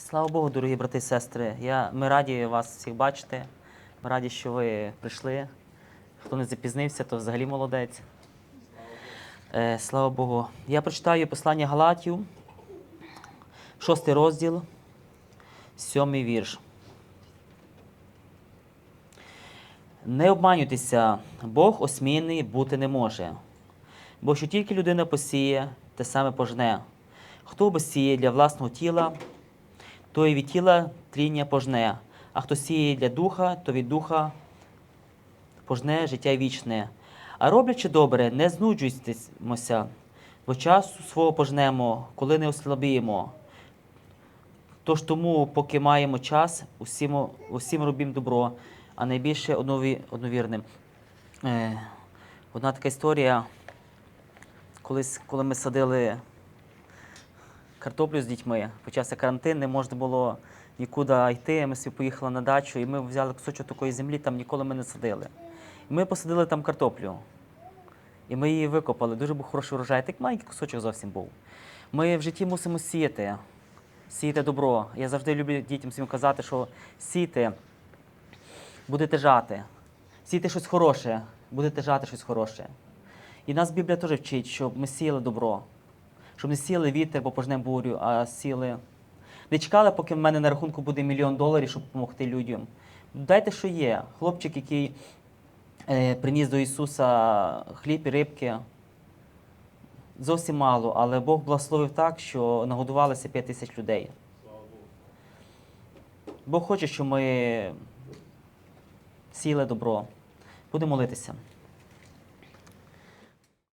Слава Богу, дорогі брати і сестри. Я, ми раді вас всіх бачити. Ми раді, що ви прийшли. Хто не запізнився, то взагалі молодець. Е, слава Богу. Я прочитаю послання Галатів, шостий розділ, сьомий вірш. Не обманюйтеся, Бог осмінний бути не може. Бо що тільки людина посіє, те саме пожне. Хто бо сіє для власного тіла, то і від тіла тління пожне, а хто сіє для духа, то від духа пожне життя вічне. А роблячи добре, не знуджуйтеся, бо часу свого пожнемо, коли не ослабіємо. Тож тому, поки маємо час, усім, усім робім добро, а найбільше однові, одновірним. Е, одна така історія, колись, коли ми садили картоплю з дітьми, почався карантин, не можна було нікуди йти. Ми собі поїхали на дачу, і ми взяли кусочок такої землі, там ніколи ми не садили. І ми посадили там картоплю. І ми її викопали. Дуже був хороший урожай. Так маленький кусочок зовсім був. Ми в житті мусимо сіяти, сіяти добро. Я завжди люблю дітям своїм казати, що сійте, будете жати. Сійте щось хороше, будете жати щось хороше. І нас Біблія теж вчить, щоб ми сіяли добро, щоб не сіяли вітер, бо пожнемо бурю, а сіяли. Не чекали, поки в мене на рахунку буде мільйон доларів, щоб допомогти людям. Дайте, що є. Хлопчик, який е, приніс до Ісуса хліб і рибки. Зовсім мало, але Бог благословив так, що нагодувалося 5 тисяч людей. Бог хоче, щоб ми сіяли добро. Будемо молитися.